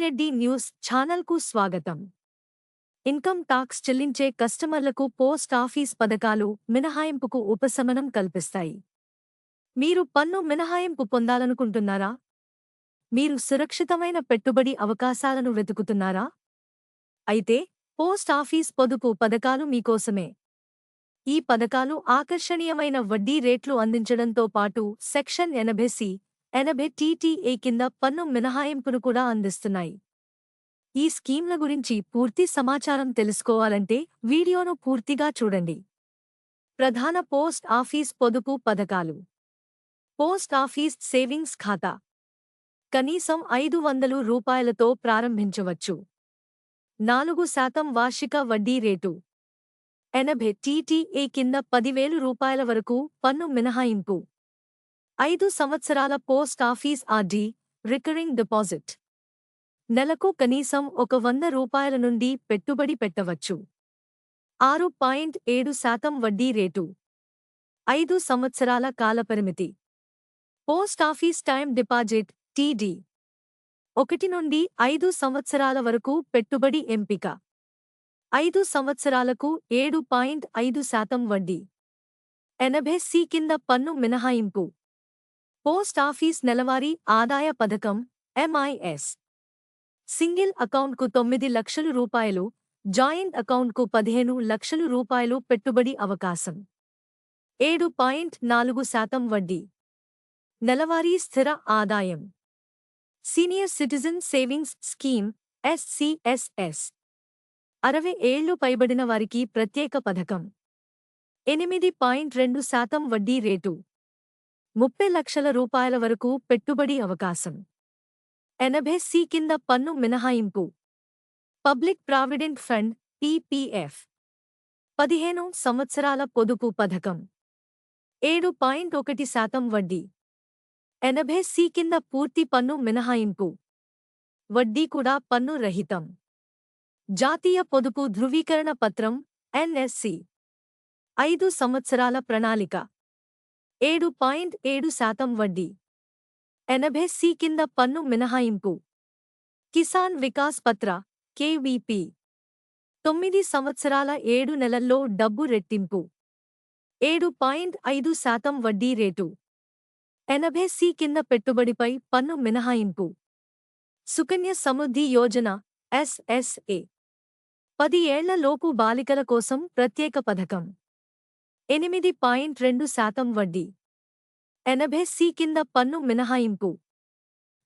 Reddy news ఛానల్కు స్వాగతం. Income tax చెల్లించే కస్టమర్లకు పోస్ట్ ఆఫీస్ పథకాలు మినహాయింపుకు ఉపశమనం కల్పిస్తాయి. మీరు పన్ను మినహాయింపు పొందాలనుకుంటున్నారా? మీరు సురక్షితమైన పెట్టుబడి అవకాశాలను వెతుకుతున్నారా? అయితే పోస్ట్ ఆఫీస్ పొదుపు పథకాలు మీకోసమే. ఈ పథకాలు ఆకర్షణీయమైన వడ్డీ రేట్లు అందించడంతో పాటు సెక్షన్ ఎనభై సి ఎనభై టీటీఏ కింద పన్ను మినహాయింపును కూడా అందిస్తున్నాయి. ఈ స్కీమ్ల గురించి పూర్తి సమాచారం తెలుసుకోవాలంటే వీడియోను పూర్తిగా చూడండి. ప్రధాన పోస్ట్ ఆఫీస్ పొదుపు పథకాలు. పోస్ట్ ఆఫీస్ సేవింగ్స్ ఖాతా. కనీసం ఐదు వందలు రూపాయలతో ప్రారంభించవచ్చు. నాలుగు శాతం వార్షిక వడ్డీ రేటు. ఎనభై టీటీఏ కింద పదివేలు రూపాయల వరకు పన్ను మినహాయింపు. ఐదు సంవత్సరాల post office RD recurring deposit. నెలకు కనీసం ఒక వంద రూపాయల నుండి పెట్టుబడి పెట్టవచ్చు. ఆరు పాయింట్ ఏడు శాతం వడ్డీ రేటు. ఐదు సంవత్సరాల కాలపరిమితి. Post office time deposit TD ఒకటి నుండి ఐదు సంవత్సరాల వరకు పెట్టుబడి ఎంపిక. ఐదు సంవత్సరాలకు ఏడు పాయింట్ ఐదు శాతం వడ్డీ. ఎనభై సి కింద పన్ను మినహాయింపు. పోస్ట్ ఆఫీస్ నెలవారీ ఆదాయ పథకం ఎంఐఎస్ సింగిల్ అకౌంట్కు తొమ్మిది లక్షలు రూపాయలు జాయింట్ అకౌంట్కు పదిహేను లక్షలు రూపాయలు పెట్టుబడి అవకాశం. ఏడు పాయింట్ నాలుగు శాతం వడ్డీ. నెలవారీ స్థిర ఆదాయం. Senior citizen savings scheme SCSS అరవై ఏళ్ళు పైబడిన వారికి ప్రత్యేక పథకం. ఎనిమిది పాయింట్ రెండు శాతం వడ్డీ రేటు. ముప్పై లక్షల రూపాయల వరకు పెట్టుబడి అవకాశం. ఎనభై సి కింద పన్ను మినహాయింపు. Public provident fund PPF. పదిహేను సంవత్సరాల పొదుపు పథకం. ఏడు పాయింట్ ఒకటి శాతం వడ్డీ. ఎనభై సి కింద పూర్తి పన్ను మినహాయింపు. వడ్డీ కూడా పన్ను రహితం. జాతీయ పొదుపు ధృవీకరణ పత్రం ఎన్ఎస్సి ఐదు సంవత్సరాల ప్రణాళిక. ఏడు పాయింట్ ఏడు శాతం వడ్డీ. ఎనభై సి కింద పన్ను మినహాయింపు. కిసాన్ వికాస్ పత్ర కేవీపీ తొమ్మిది సంవత్సరాల ఏడు నెలల్లో డబ్బు రెట్టింపు. ఏడు పాయింట్ ఐదు శాతం వడ్డీ రేటు. ఎనభై సి కింద పెట్టుబడిపై పన్ను మినహాయింపు. సుకన్య సమృద్ధి యోజన ఎస్ఎస్ఏ పది ఏళ్ళలోపు బాలికల కోసం ప్రత్యేక పథకం. ఎనిమిది పాయింట్ రెండు శాతం వడ్డీ. ఎనభై సి కింద పన్ను మినహాయింపు.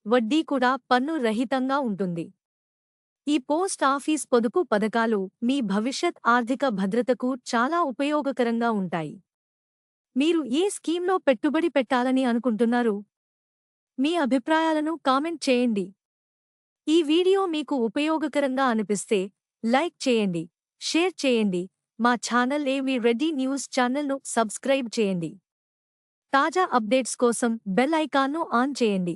వడ్డీ కూడా పన్ను రహితంగా ఉంటుంది. ఈ పోస్ట్ ఆఫీస్ పొదుపు పథకాలు మీ భవిష్యత్ ఆర్థిక భద్రతకు చాలా ఉపయోగకరంగా ఉంటాయి. మీరు ఏ స్కీమ్లో పెట్టుబడి పెట్టాలని అనుకుంటున్నారు? మీ అభిప్రాయాలను కామెంట్ చేయండి. ఈ వీడియో మీకు ఉపయోగకరంగా అనిపిస్తే లైక్ చేయండి షేర్ చేయండి. మా ఛానల్ ఏవి రెడ్డి న్యూస్ ఛానల్ను సబ్స్క్రైబ్ చేయండి. తాజా అప్డేట్స్ కోసం బెల్ ఐకాన్ను ఆన్ చేయండి.